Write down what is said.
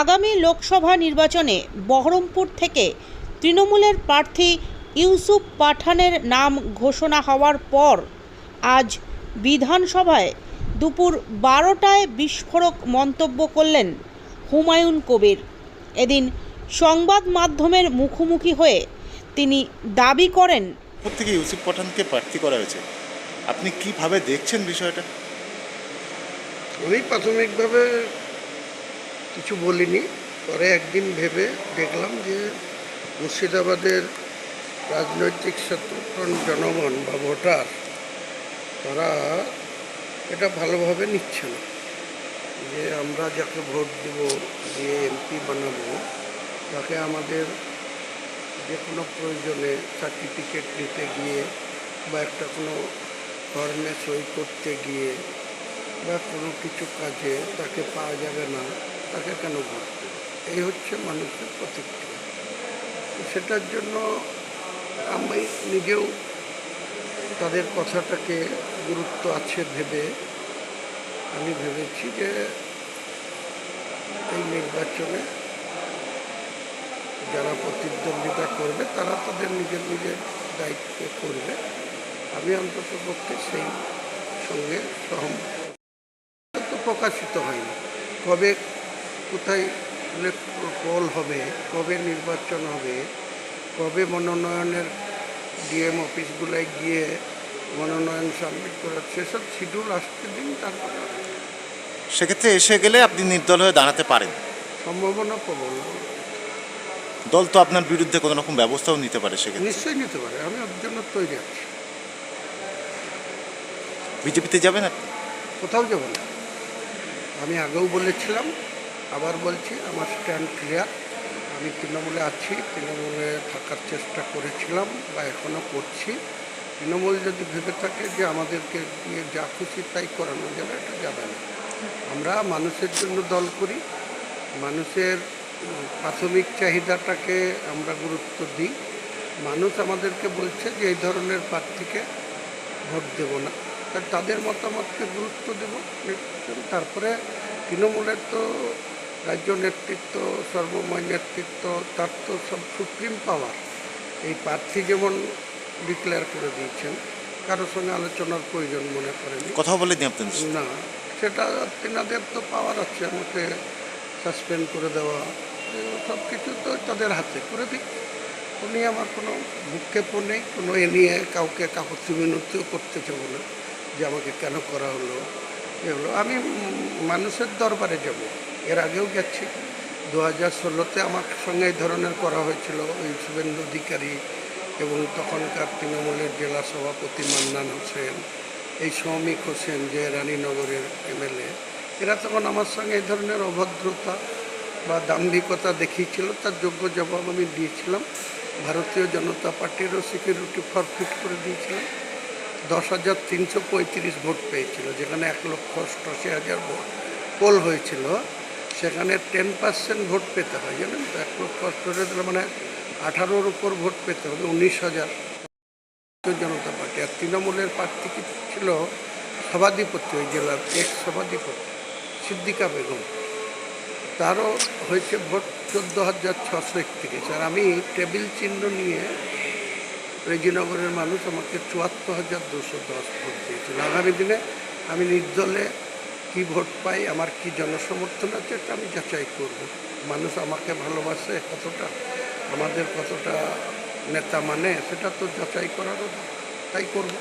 আগামী লোকসভা নির্বাচনে বহরমপুর থেকে তৃণমূলের প্রার্থী ইউসুফ পাঠানের নাম ঘোষণা হওয়ার পর আজ বিধানসভায় দুপুর বারোটায় বিস্ফোরক মন্তব্য করলেন হুমায়ুন কবির। এদিন সংবাদ মাধ্যমের মুখোমুখি হয়ে তিনি দাবি করেন থেকে ইউসুফ পাঠানকে প্রার্থী করা হয়েছে। আপনি কীভাবে দেখছেন বিষয়টা? আমি প্রাথমিকভাবে কিছু বলিনি। পরে একদিন ভেবে দেখলাম যে মুর্শিদাবাদের রাজনৈতিক সচেতন জনগণ বা ভোটার, তারা এটা ভালোভাবে নিচ্ছে না। যে আমরা যাকে ভোট দেব, যে এমপি বানাবো, তাকে আমাদের যে কোনো প্রয়োজনে সার্টিফিকেট নিতে গিয়ে বা একটা কোনো ফর্মে সই করতে গিয়ে বা কোনো কিছু কাজে তাকে পাওয়া যাবে না। তাকে কেন ভোট দেবে এই হচ্ছে মানুষের প্রতিক্রিয়া। সেটার জন্য আমি নিজেও তাদের কথাটাকে গুরুত্ব আছে ভেবে আমি ভেবেছি যে এই নির্বাচনে যারা প্রতিদ্বন্দ্বিতা করবে, তারা তাদের নিজের নিজের দায়িত্ব করবে। আমি অন্তত পক্ষে সেই সঙ্গে সহমত। প্রকাশিত হয়নি। কবে কোথায় পোল হবে কবে নির্বাচন হবে কবে মনোনয়নের ডিএম অফিসগুলোয় গিয়ে মনোনয়ন সাবমিট করার সেসব শিডিউল আসতে দিন তারপর সেক্ষেত্রে এসে গেলে আপনি নির্দল হয়ে দাঁড়াতে পারেন। সম্ভাবনা প্রবল। দল তো আপনার বিরুদ্ধে কোনো রকম ব্যবস্থাও নিতে পারে সেক্ষেত্রে। নিশ্চয়ই নিতে পারে আমি ওর জন্য তৈরি আছি। বিজেপিতে যাবেন আপনি? কোথাও যাব না। আমি আগেও বলেছিলাম আবার বলছি, আমার স্ট্যান্ড ক্লিয়ার আমি তৃণমূলে আছি, তৃণমূলে থাকার চেষ্টা করেছিলাম বা এখনও করছি। তৃণমূল যদি ভেবে থাকে যে আমাদেরকে দিয়ে যা খুশি তাই করানো যাবে, এটা যাবে না। আমরা মানুষের জন্য দল করি, মানুষের প্রাথমিক চাহিদাটাকে আমরা গুরুত্ব দিই। মানুষ আমাদেরকে বলছে যে এই ধরনের প্রার্থীকে ভোট দেব না। তাদের মতামতকে গুরুত্ব দেব। তারপরে তৃণমূলের তো রাজ্য নেতৃত্ব সর্বময় নেতৃত্ব তার তো সব সুপ্রিম পাওয়ার এই প্রার্থী যেমন ডিক্লেয়ার করে দিয়েছেন কারোর সঙ্গে আলোচনার প্রয়োজন মনে করেনি। কথা বলেনি না সেটা তেনাদের তো পাওয়ার আছে আমাকে সাসপেন্ড করে দেওয়া সব কিছু তো তাদের হাতে করে দিই। উনি আমার কোনো ভূক্ষেপও নেই কোনো এ নিয়ে কাউকে কাকতি মিনতিও করতে চাবো না যে আমাকে কেন করা হলো এগুলো আমি মানুষের দরবারে যাব। এর আগেও গেছি দু হাজার ষোলোতে আমার সঙ্গে এই ধরনের করা হয়েছিল। ওই শুভেন্দু অধিকারী এবং তখনকার তৃণমূলের জেলা সভাপতি মান্নান হোসেন, এই সৌমিক হোসেন যে রানীনগরের এমএলএ, এরা তখন আমার সঙ্গে এই ধরনের অভদ্রতা বা দাম্ভিকতা দেখিয়েছিল। তার যোগ্য জবাব আমি দিয়েছিলাম। ভারতীয় জনতা পার্টিরও সিকিউরিটি ফরফিট করে দিয়েছিলাম। দশ হাজার তিনশো পঁয়ত্রিশ ভোট পেয়েছিল, যেখানে এক লক্ষ অষ্টআশি হাজার ভোট পোল হয়েছিল। সেখানে টেন পার্সেন্ট ভোট পেতে হয়, জানেন তো? এক লক্ষ অষ্টআশি মানে আঠারোর উপর ভোট পেতে হবে, উনিশ হাজার। জনতা পার্টি। আর তৃণমূলের প্রার্থী ছিল? সভাধিপতি ওই জেলার এক সভাধিপতি, সিদ্দিকা বেগম। তারও হয়েছে ভোট চোদ্দ হাজার ছশো একত্রিশ। আর আমি টেবিল চিহ্ন নিয়ে রেজিনগরের মানুষ আমাকে চুয়াত্তর হাজার দুশো দশ ভোট দিয়েছিল। আগামী দিনে আমি নির্দলে কি ভোট পাই, আমার কি জনসমর্থন আছে, এটা আমি যাচাই করব। মানুষ আমাকে ভালোবাসে কতটা, আমাদের কতটা নেতা মানে সেটা তো যাচাই করারও তাই করব।